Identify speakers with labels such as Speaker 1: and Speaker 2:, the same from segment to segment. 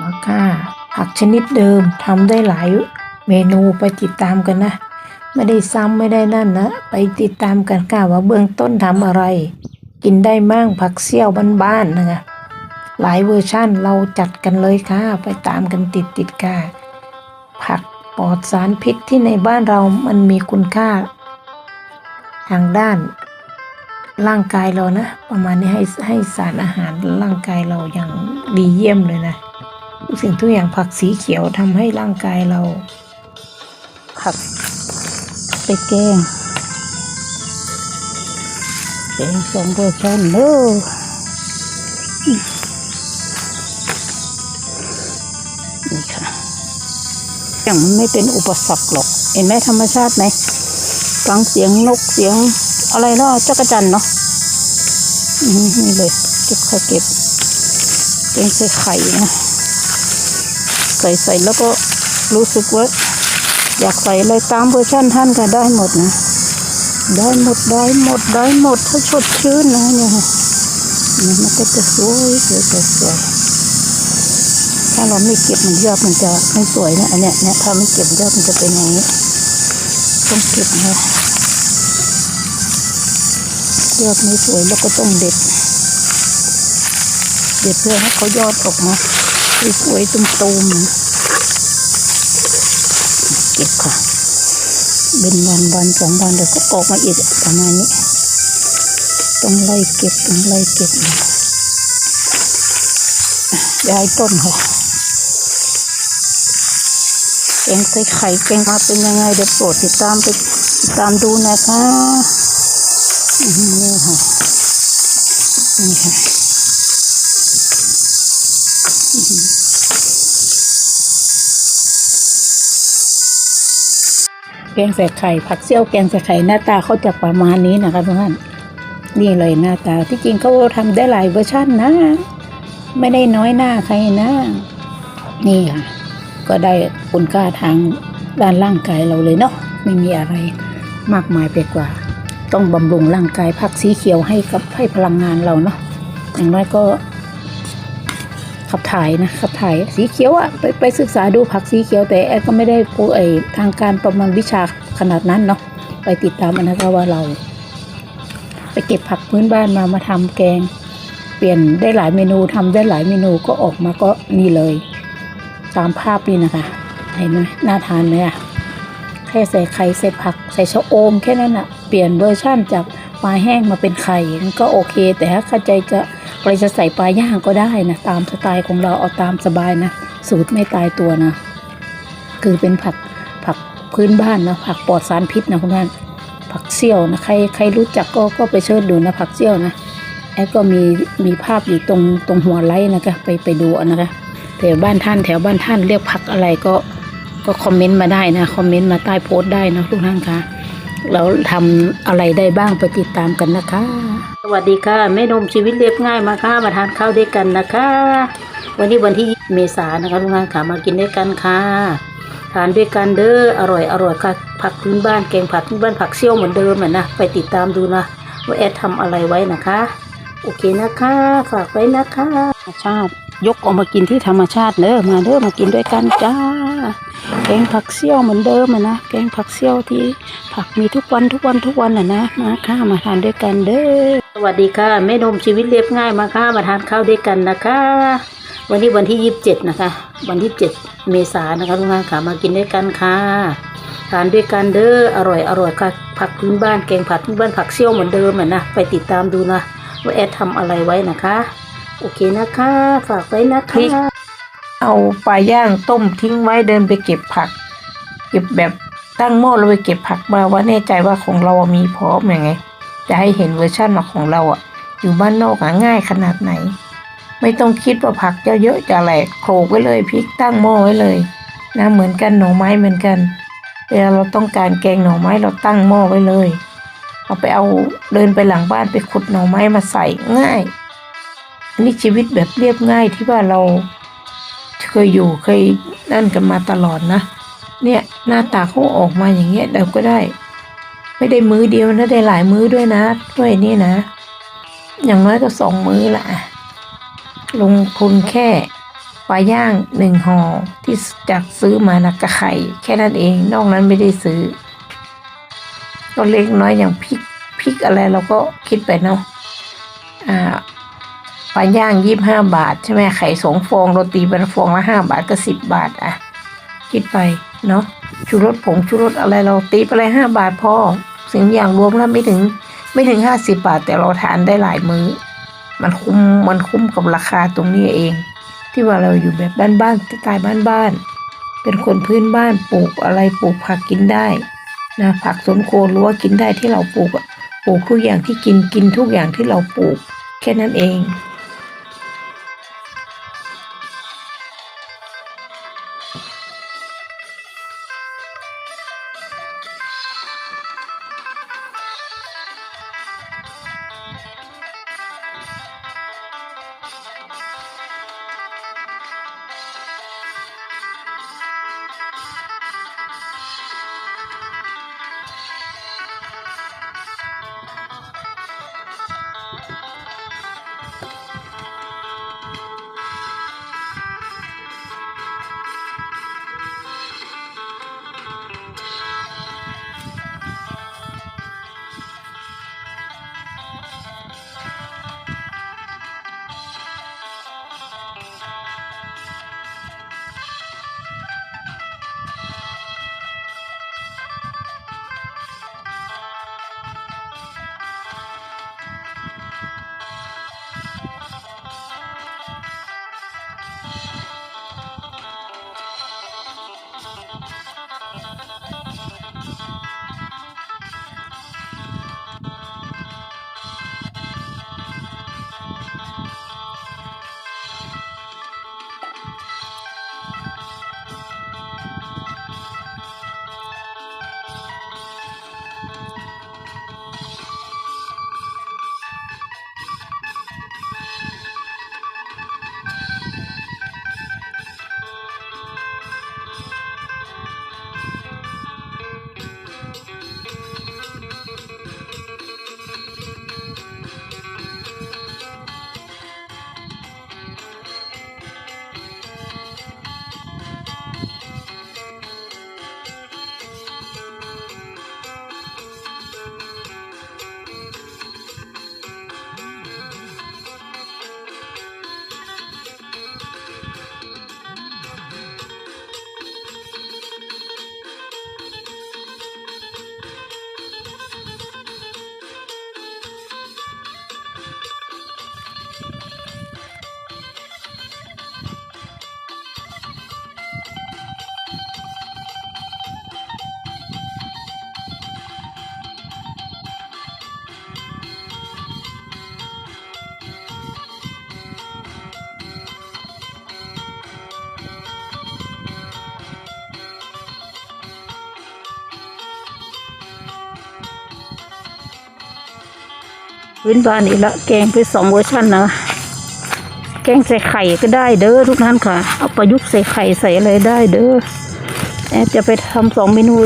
Speaker 1: มาค่ะผักชนิดเดิมทำได้หลายเมนูไปติดตามกันนะ ไม่ได้ซ้ำไม่ได้นั่นนะ ไปติดตามกันค่ะว่าเบื้องต้นทำอะไร กินได้มั่งผักเซี่ยวบ้านๆนะคะหลายเวอร์ชั่นเราจัดกันเลยค่ะ ไปตามกันติดติดๆค่ะผักปลอดสารพิษที่ในบ้านเรามันมีคุณค่า ทางด้านร่างกายเรานะ ประมาณนี้ให้ให้สารอาหารร่างกายเราอย่างดีเยี่ยมเลยนะ ทุกสิ่งทุกอย่างผักสีเขียวทำให้ร่างกายเรา
Speaker 2: ผักไปแกงแกงสองเวอร์ชันเด้อนี่ค่ะอย่างมันไม่เป็นอุปสรรคหรอก เห็นไหมธรรมชาติไหมฟังเสียงนกเสียงอะไรเนาะจักรจันเนาะอืมนี่เลย เก็บค่ะเก็บแกงใส่ไข่นะ ใส่ใส่แล้วก็รู้สึกว่าอยากใส่อะไรตามเวอร์ชันท่านก็ได้หมดนะ ได้หมดได้หมดได้หมดถ้าสดชื่นนะเนี่ยเนี่ยมันก็จะสวยสวยสวยสวยถ้าเราไม่เก็บมันยอดมันจะไม่สวยนะอันเนี้ยเนี่ยถ้าไม่เก็บยอดมันจะเป็นอย่างนี้ต้องเก็บนะยอดไม่สวยแล้วก็ต้องเด็ด เด็ดเพื่อให้เขายอดออกมา สวยๆตุ่มๆนะเก็บค่ะเป็นวันวันสองวันเดี๋ยวก็ออกมาอีกประมาณนี้ ต้องไล่เก็บต้องไล่เก็บนะย้ายต้นค่ะแกงใส่ไข่แกงมาเป็นยังไงเดี๋ยวโปรดติดตามไปติดตามดูนะคะอื้อหือนี่ค่ะนี่ค่ะ แกงใส่ไข่ผักเซี่ยวแกงใส่ไข่หน้าตาเขาจะประมาณนี้นะคะทุกท่านนี่เลยหน้าตาที่จริงเขาทำได้หลายเวอร์ชันนะ ไม่ได้น้อยหน้าใครนะ นี่ค่ะ ก็ได้คุณค่าทางด้านร่างกายเราเลยเนาะไม่มีอะไรมากมายไปกว่า ต้องบำรุงร่างกายผักสีเขียวให้กับให้พลังงานเราเนาะอย่างน้อยก็ ขับถ่ายนะขับถ่ายสีเขียวอะไปไปศึกษาดูผักสีเขียวแต่แอดก็ไม่ได้พูดไอทางการประมาณวิชาขนาดนั้นเนาะไปติดตามอันนะคะว่าเรา ไปเก็บผักพื้นบ้านมามาทำแกง เปลี่ยนได้หลายเมนูทำได้หลายเมนูก็ออกมาก็นี่เลย ตามภาพนี่นะคะ เห็นไหมน่าทานไหมอะแค่ใส่ไข่ใส่ผักใส่ชะโอมแค่นั้นอะเปลี่ยนเวอร์ชั่นจากปลาแห้งมาเป็นไข่มันก็โอเค แต่ถ้าเข้าใจจะ ใครจะใส่ปลาย่างก็ได้นะตามสไตล์ของเราเอาตามสบายนะ สูตรไม่ตายตัวนะ คือเป็นผักผักพื้นบ้านนะผักปลอดสารพิษนะคุณท่านผักเซี่ยวนะใครใครรู้จักก็ก็ไปเชิญดูนะผักเซี่ยวนะแอดก็มีมีภาพอยู่ตรงตรงหัวไลท์นะคะไปไปดูนะคะแถวบ้านท่านแถวบ้านท่านเรียกผักอะไรก็ก็คอมเมนต์มาได้นะคอมเมนต์มาใต้โพสต์ได้นะทุกท่านคะ เราทำอะไรได้บ้างไปติดตามกันนะคะ สวัสดีค่ะแม่นมชีวิตเรียบง่ายมาค่ะมาทานข้าวด้วยกันนะคะ วันนี้วันที่20เมษายนนะคะทุกท่านค่ะมากินด้วยกันค่ะ ทานด้วยกันเด้ออร่อยอร่อยค่ะผักพื้นบ้านแกงผักพื้นบ้านผักเซี่ยวเหมือนเดิมอะนะไปติดตามดูนะว่าแอดทำอะไรไว้นะคะ โอเคนะคะ ฝากไว้นะคะธรรมชาติ ยกออกมากินที่ธรรมชาติเด้อมาเด้อมากินด้วยกันจ้า แกงผักเซี่ยวเหมือนเดิมอะนะแกงผักเซี่ยวที่ผักมีทุกวันทุกวันทุกวันอะนะมาค่ะมาทานด้วยกันเด้อสวัสดีค่ะแม่นมชีวิตเรียบง่ายมาค่ะมาทานข้าวด้วยกันนะคะ วันนี้วันที่ยี่สิบเจ็ดนะคะ วันที่เจ็ดเมษายนนะคะทุกท่านค่ะมากินด้วยกันค่ะทานด้วยกันเด้ออร่อยอร่อยค่ะผักพื้นบ้านแกงผักพื้นบ้านผักเซี่ยวเหมือนเดิมอะนะไปติดตามดูนะว่าแอดทำอะไรไว้นะคะ โอเคนะคะ ฝากไว้นะคะ
Speaker 1: เอาปลาย่างต้มทิ้งไว้เดินไปเก็บผัก เก็บแบบตั้งหม้อแล้วไปเก็บผักมาว่าแน่ใจว่าของเรามีพร้อมยังไง จะให้เห็นเวอร์ชันของเราอะ อยู่บ้านนอกอะง่ายขนาดไหน ไม่ต้องคิดว่าผักจะเยอะจะแหลกโขลกไว้เลยพริกตั้งหม้อไว้เลยนะเหมือนกันหน่อไม้เหมือนกันเวลาเราต้องการแกงหน่อไม้เราตั้งหม้อไว้เลย เอาไปเอาเดินไปหลังบ้านไปขุดหน่อไม้มาใส่ง่าย อันนี้ชีวิตแบบเรียบง่ายที่ว่าเราเคยอยู่เคยนั่นกันมาตลอดนะ เนี่ยหน้าตาเขาออกมาอย่างเงี้ยเราก็ได้ ไม่ได้มื้อเดียวนะได้หลายมื้อด้วยนะ ด้วยนี่นะ อย่างน้อยก็สองมื้อละอะลงทุนแค่ปลาย่างหนึ่งห่อที่จากซื้อมานะกะไข่แค่นั้นเองนอกนั้นไม่ได้ซื้อ ก็เล็กน้อยอย่างพริกพริกอะไรเราก็คิดไปเนาะอ่า ปลาย่างยี่บห้าบาท ใช่ไหมไข่สองฟองโรตีเป็นฟองละห้าบาทก็สิบบาทอะ คิดไปเนาะชูรสผงชูรสอะไรเราตีไปเลยห้าบาทพอสิ่งอย่างรวมแล้วไม่ถึงไม่ถึงห้าสิบบาท แต่เราทานได้หลายมื้อ มันคุ้มมันคุ้มกับราคาตรงนี้เอง ที่ว่าเราอยู่แบบบ้านๆสไตล์บ้านๆเป็นคนพื้นบ้านปลูกอะไรปลูกผักกินได้นะผักสวนโครือว่ากินได้ที่เราปลูกปลูกทุกอย่างที่กินกินทุกอย่างที่เราปลูก แค่นั้นเอง
Speaker 2: พื้นบ้านอีกละแกงไปสองเวอร์ชันนะ แกงใส่ไข่ก็ได้เด้อทุกท่านค่ะ เอาประยุกต์ใส่ไข่ใส่อะไรได้เด้อแอบจะไปทำสองเมนู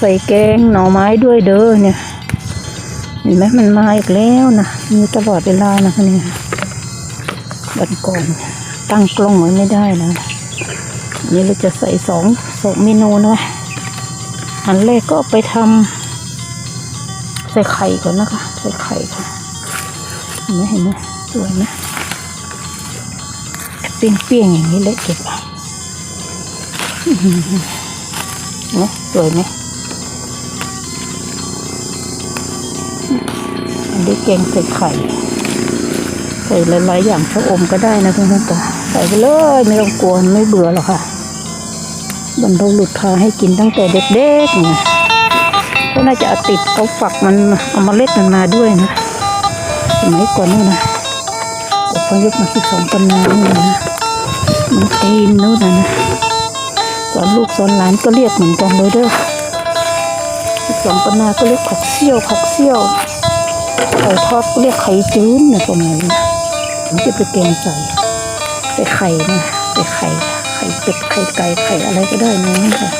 Speaker 2: ใส่แกงหน่อไม้ด้วยเด้อเนี่ยเห็นไหมมันมาอีกแล้วนะมีตลอดเวลานะคะเนี่ยบันก่อนตั้งกล้องไว้ไม่ได้นะนี่เราจะใส่สองสองเมนูนะอันแรกก็ไปทำใส่ไข่ก่อนนะคะ ใส่ไข่ค่ะ เห็นไหมเห็นไหมสวยไหมเปรี้ยงๆอย่างนี้เลยเก็บอะเนไหมสวยไหมอันนี้แกงใส่ไข่ ใส่หลายๆอย่างชะอมก็ได้นะเพื่อนๆแต่ใส่ไปเลยไม่ต้องกลัวไม่เบื่อหรอกค่ะบรรพบุรุษพาให้กินตั้งแต่เด็กๆเนี่ยก็น่าจะติดเอาฝักมันเอามาเล็ดมันมาด้วยนะ สมัยก่อนนู่นนะอพยพมาสิบสองปันนานี่นะมันตีนนู่นนะนะสอนลูกสอนหลานก็เรียกเหมือนกันเลยเด้อสิบสองปันนาก็เรียกผักเซี่ยวผักเซี่ยวไข่ทอดก็เรียกไข่จื้นนะประมาณนี้มันจะไปแกงใส่ใส่ไข่นะใส่ไข่ไข่เป็ดไข่ไก่ไข่อะไรก็ได้นะค่ะ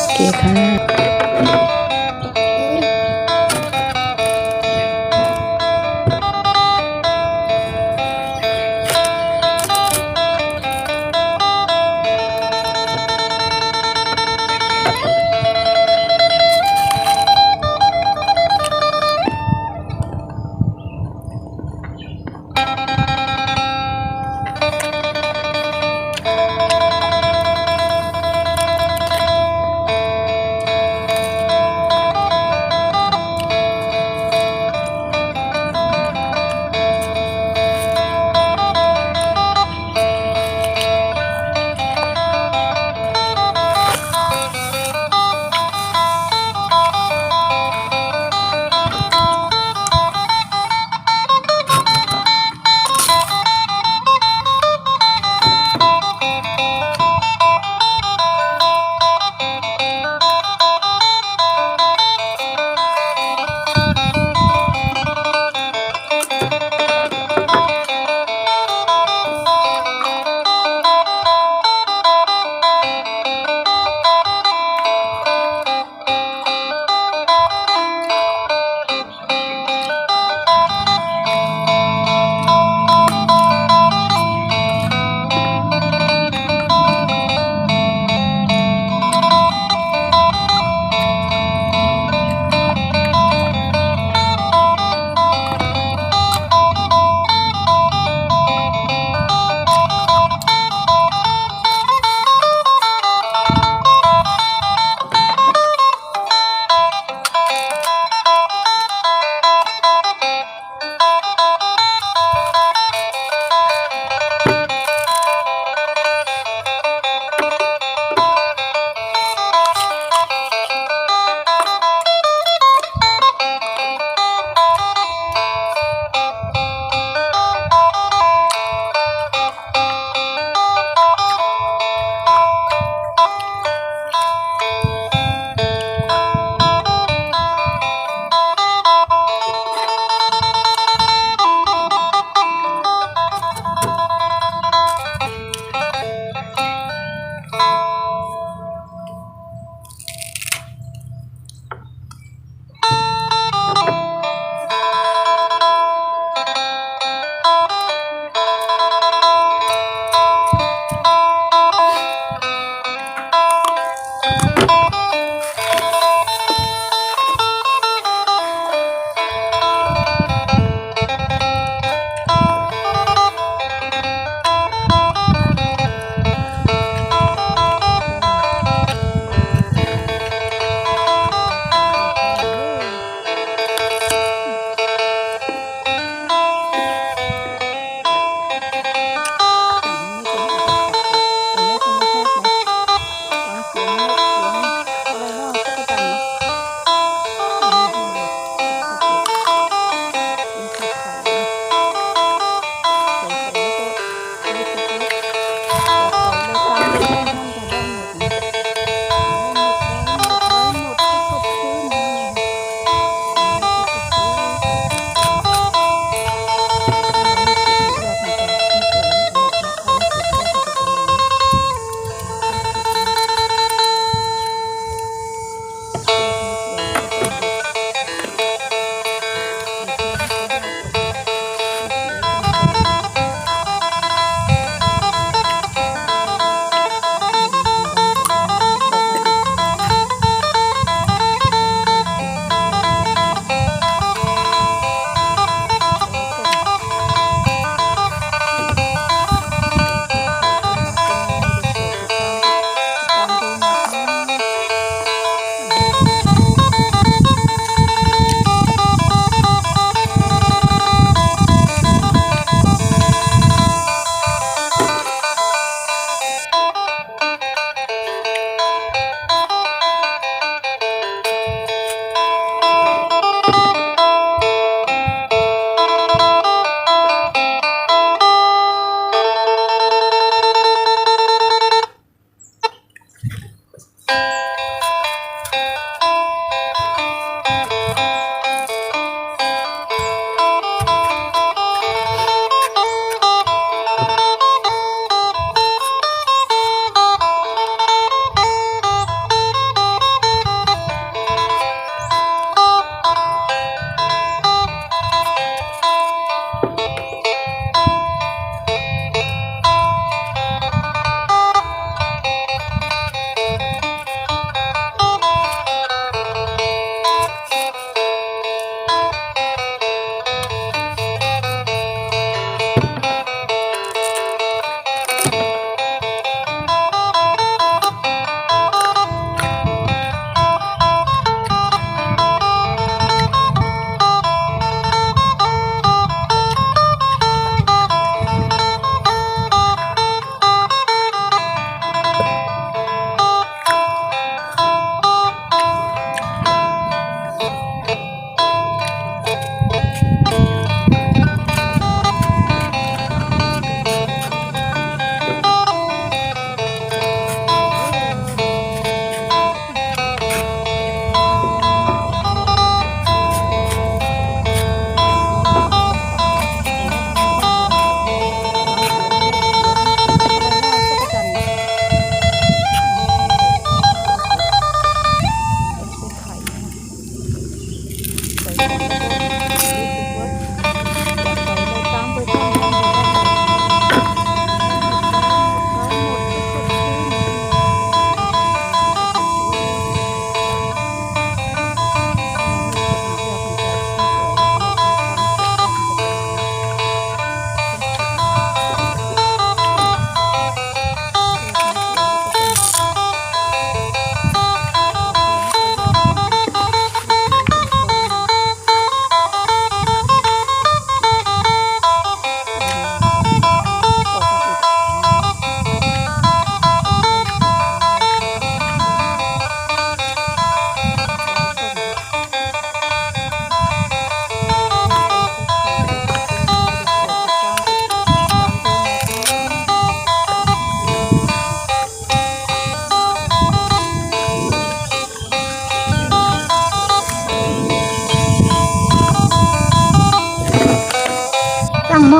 Speaker 2: โอเคค่ะ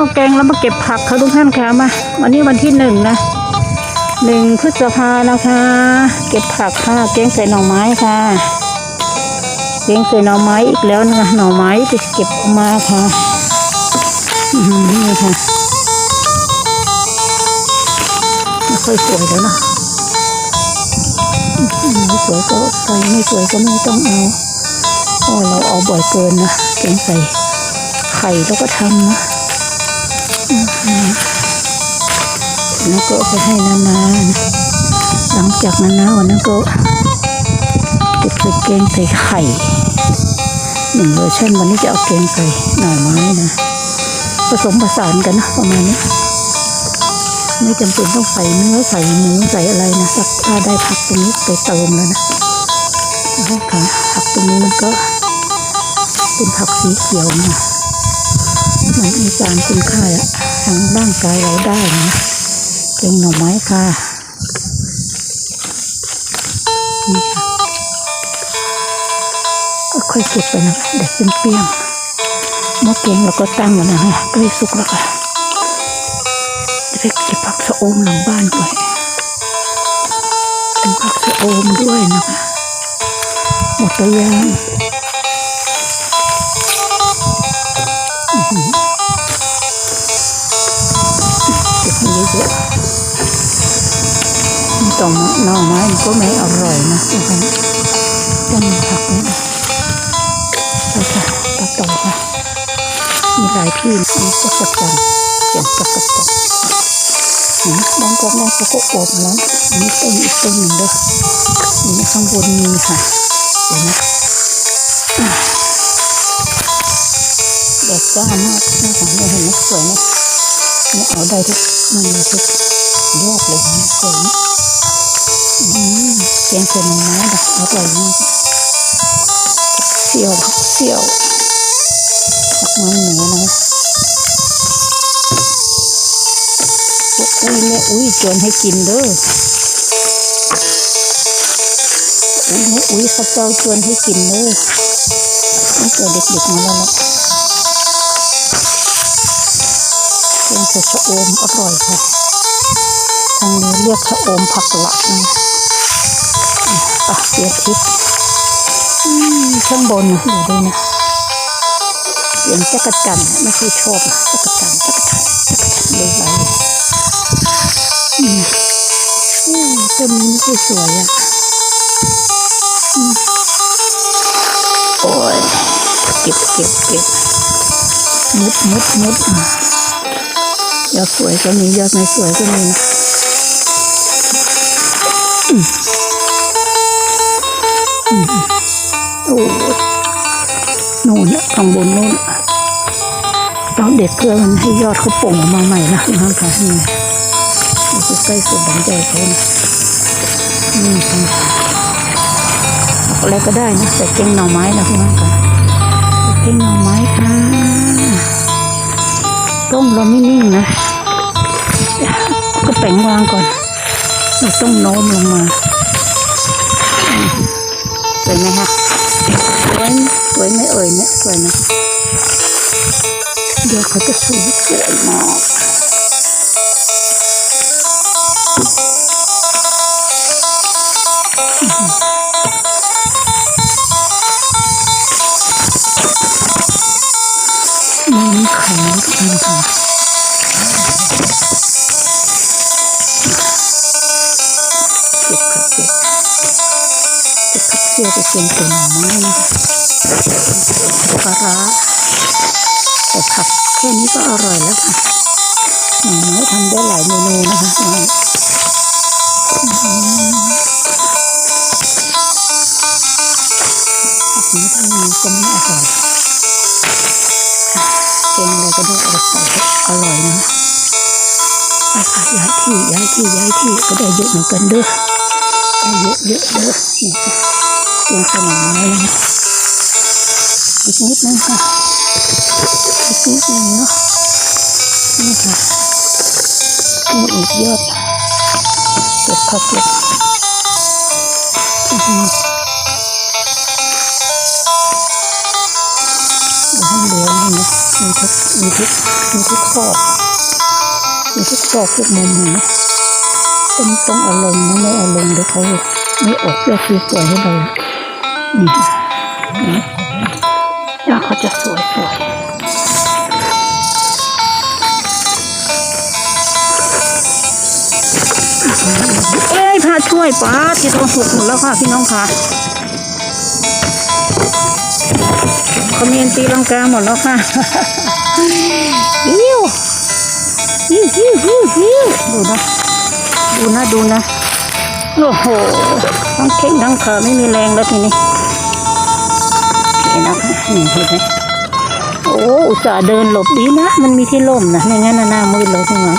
Speaker 2: หม้อแกงแล้วมาเก็บผักค่ะทุกท่านค่ะมาวันนี้วันที่หนึ่งนะหนึ่งพฤษภานะคะ เก็บผักค่ะแกงใส่หน่อไม้ค่ะแกงใส่หน่อไม้อีกแล้วนะหน่อไม้ไปเก็บออกมาค่ะนี่ค่ะไม่ค่อยสวยแล้วนะไม่สวยก็ใส่ไม่สวยก็ไม่ต้องเอาเพราะเราเอาบ่อยเกินนะแกงใส่ไข่แล้วก็ทำนะ แล้วก็ไปให้นานาหลังจากนานาวันนั้นก็เก็บใส่แกงใส่ไข่หนึ่งเวอร์ชันวันนี้จะเอาแกงใส่หน่อไม้นะผสมผสานกันนะประมาณนี้ไม่จำเป็นต้องใส่เนื้อใส่หมูใส่อะไรนะสักถ้าได้ผักตรงนี้ไปเติมแล้วนะแล้วค่ะผักตรงนี้มันก็เป็นผักสีเขียวนะมันมีสารคุณค่า ทางร่างกายเราได้นะเก่งหน่อไม้ค่ะนี่ค่ะก็ค่อยเก็บไปนะเด็กเป็นเปรี้ยงๆหม้อแกงเราก็ตั้งแล้วนะฮะใกล้สุกแล้วค่ะจะไปเก็บผักสะโอมหลังบ้านก่อนเป็นผักสะโอมด้วยนะคะหมดตัวยัง ต่อมหน่อไม้ก็ไม่อร่อยนะทุกคนต้นผักนี่นะไปค่ะตัดต่อค่ะมีหลายที่มีจักระจันเขียนจักรจันทร์นะบางกอกบางก็ออกมาแล้วอันนี้ต้นอีกต้นหนึ่งเด้อนี่ข้างบนมีค่ะเดี๋ยวนะอะแดดจ้ามากนี่ค่ะเนี่ยเห็นไหมสวยไหมเนี่ยเอาได้ทุกมันเลยทุกยอดเลยนะสวย แกงใส่หน่อไม้แบบอร่อยมากเสี่ยวผักเสี่ยวผักมืองเหนือนะอุ้ยแม่อุ้ยชวนให้กินเด้ออุ้ยแม่อุ้ยข้าเจ้าชวนให้กินเด้อตั้งแต่เด็กๆมาแล้วล่ะแกงใส่ชะอมอร่อยค่ะทางนี้เรียกชะอมผักหลักนะ เสียทิศข้างบนเดี๋ยวดูนะเสียงจักรจันไม่ค่อยชอบนะจักรจันจักรจันจักรจันทร์เลยไหลเลยอืมอืมต้นนี้ไม่ค่อยสวยอะอืมโอ้ยเก็บเก็บเก็บมุดมุดมุดอะยอดสวยก็มียอดไม่สวยก็มีนะอืมอืม โอ้นู่นะข้างบนนู่นเราเด็ดเพื่อมันให้ยอดเขาป่งออกมาใหม่นะนะคะนี่นี่คือใกล้สุดหัวใจเขานะนี่ค่ะอะไรก็ได้นะแต่เก่งหน่อไม้นะพี่น้องค่ะเก่งหน่อไม้ค่ะต้มเราไม่นิ่งนะก็แป่งวางก่อนเราต้องโน้มลงมา สวยไหมคะสวยสวยไหมเอ่ยเนี่ยสวยนะเดี๋ยวเขาจะสวยสวยมากไม่มีไข่มดกันค่ะเเก็บผักเสี้ยวไปเก็บใส่หน่อไม้นะคะปลาร้าแต่ผักแค่นี้ก็อร่อยแล้วค่ะหน่อไม้ทำได้หลายเมนูนะคะหือผักนี้ถ้ามีก็ไม่อร่อยแกงอะไรก็ได้เอาใส่อร่อยนะคะย้ายที่ย้ายที่ย้ายที่ก็ได้เยอะเหมือนกันเด้อได้เยอะเยอะเยอะนี่ค่ะ เตียงสนามไม้นะอีกนิดนึงค่ะอีกนิดนึงเนาะนี่ค่ะนี่อีกยอดเก็บค่ะเก็บอื้อหือเดี๋ยวให้เหลือนี่นะมีทุกมีทุกมีทุกซอกมีทุกซอกทุกมุมเนไหมต้องต้องเอาลงนะไม่เอาลงเดี๋ยวเขาไม่ออกเลือสวยให้เรา นี่นะยาเขาจะสวยสวยเอ้ยพาช่วยป้าที่ต้องหกหมดแล้วค่ะพี่น้องค่ะคอมเมนตีลังกาหมดแล้วค่ะอิ้วอิ้วอิ้วอิ้วอิ้วดูนะ ดูนะ ดูนะ โอ้โห ทั้งเข่งทั้งขาไม่มีแรงแล้วทีนี้ โอเคนะคะนี่เห็นไหมโอ้อุตส่าห์เดินหลบดีนะ มันมีที่ล่มนะไม่งั้นน่ะหน้ามืดเลยทุกคน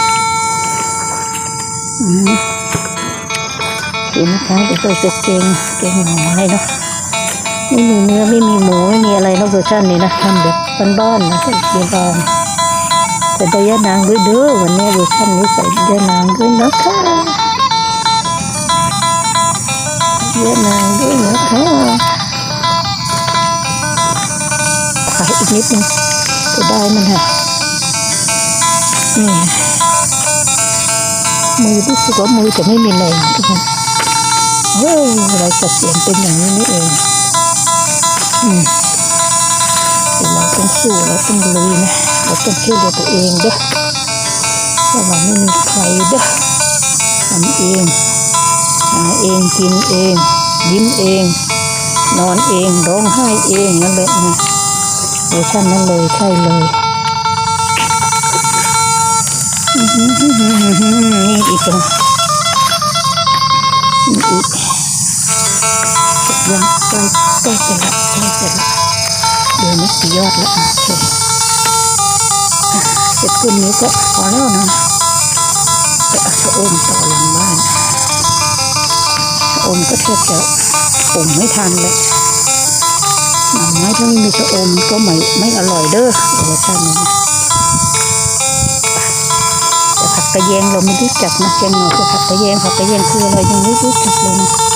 Speaker 2: อืมโอเคนะคะเดี๋ยวเราจะเกงเกงหน่อไม้เนาะไม่มีเนื้อไม่มีหมูไม่มีอะไรนะเวอร์ชันนี้นะทำแบบบ้านๆนะแบบบ้านๆแต่ใบยะนางด้วยเด้อวันนี้เวอร์ชันนี้ใส่ใบยะนางด้วยนะคะยะนางด้วยนะคะ อีกนิดนึงจะได้มันค่ะนี่มือรู้สึกว่ามือจะไม่มีแรงทุกคนเฮ้ยอะไรจะเสียงเป็นอย่างนี้นี่เองอืมเราต้องสู้เราต้องลุยนะเราต้องช่วยเหลือตัวเองเด้อเพราะว่าไม่มีใครเด้อทำเองหาเองกินเองยิ้มเอง นอนเองร้องไห้เองนั่นเลยนะ เวอร์ชันนั้นเลยใช่เลยอือหือหือหือหือหือนี่อีกแล้วนี่อีกยังใกล้ใกล้เสร็จละใกล้เสร็จละเดี๋ยวนี้กี่ยอดแล้วอะโอเคเสร็จคืนนี้ก็พอแล้วนะไปเอาชะอมต่อหลังบ้านชะอมก็แทบจะอมไม่ทันเลย ไม้ถ้าไม่มีชะอมก็ไม่ไม่อร่อยเด้อเวอร์ชันนี้นะแต่ผักกระเยงเราไม่รู้จักนะแกงหน่อคือผักกระเยงผักกระเยงคืออะไรยังไม่รู้จักเลยนะ